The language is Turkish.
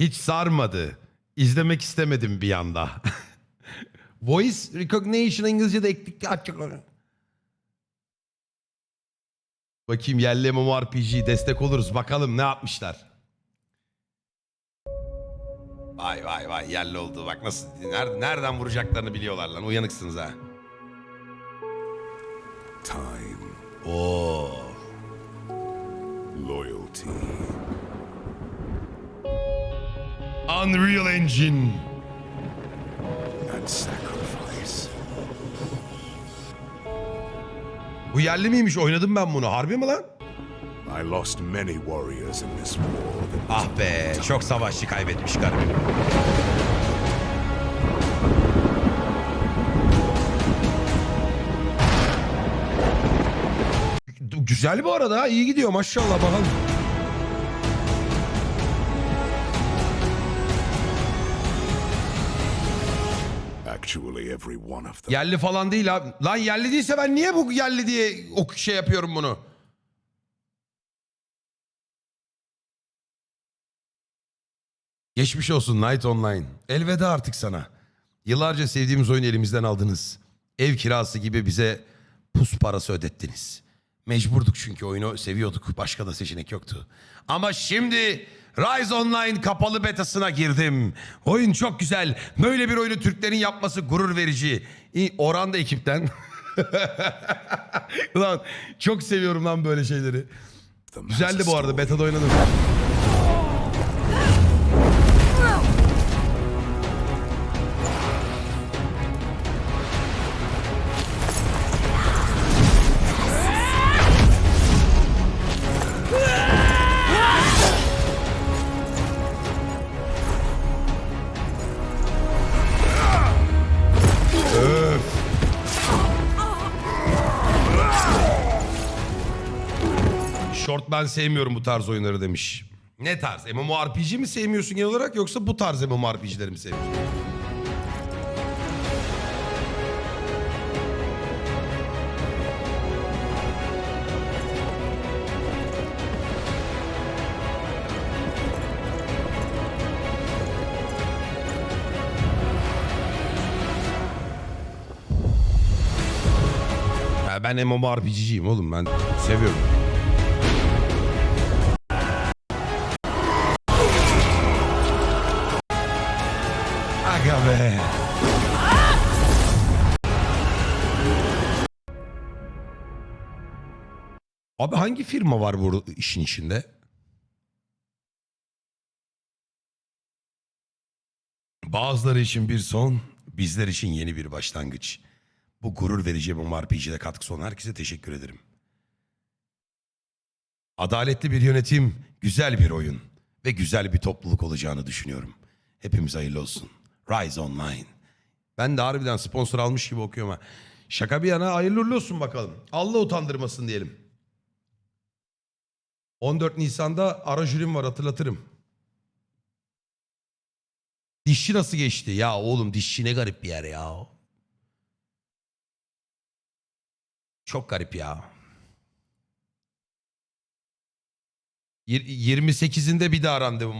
Hiç sarmadı. İzlemek istemedim bir anda. Voice recognition İngilizce'de eklik Bakayım yerli MMORPG destek oluruz. Bakalım ne yapmışlar. Vay vay vay yerli oldu. Bak nasıl nereden, nereden vuracaklarını biliyorlar lan. Uyanıksınız ha. Time, Oo. loyalty, Unreal Engine. and sacrifice. Bu yerli miymiş? Oynadım ben bunu. Harbi mi lan? I lost many warriors in this war. Ah be çok savaşçı kaybetmiş garibim. Güzel bu arada ha, iyi gidiyor maşallah bakalım. Yerli falan değil abi. Lan yerli değilse ben niye bu yerli diye o şey yapıyorum bunu? Geçmiş olsun Night Online. Elveda artık sana. Yıllarca sevdiğimiz oyunu elimizden aldınız. Ev kirası gibi bize pus parası ödettiniz. Mecburduk çünkü oyunu seviyorduk. Başka da seçenek yoktu. Ama şimdi Rise Online kapalı betasına girdim. Oyun çok güzel. Böyle bir oyunu Türklerin yapması gurur verici. İyi, Orhan da ekipten. lan çok seviyorum lan böyle şeyleri. Güzeldi bu arada. Beta'da oynadım. Short ben sevmiyorum bu tarz oyunları demiş. Ne tarz? MMORPG mi sevmiyorsun genel olarak yoksa bu tarz MMORPG'leri mi seviyorsun? Ya ben MMORPG'ciyim oğlum ben seviyorum. Abi hangi firma var bu işin içinde? Bazıları için bir son, bizler için yeni bir başlangıç. Bu gurur verici MMORPG'de katkısı olan herkese teşekkür ederim. Adaletli bir yönetim, güzel bir oyun ve güzel bir topluluk olacağını düşünüyorum. Hepimiz hayırlı olsun. Rise Online. Ben de harbiden sponsor almış gibi okuyorum ha. Şaka bir yana hayırlı olsun bakalım. Allah utandırmasın diyelim. 14 Nisan'da ara jürim var hatırlatırım. Dişçi nasıl geçti? Ya oğlum dişçi ne garip bir yer ya. Çok garip ya. Yir- 28'inde bir daha randevum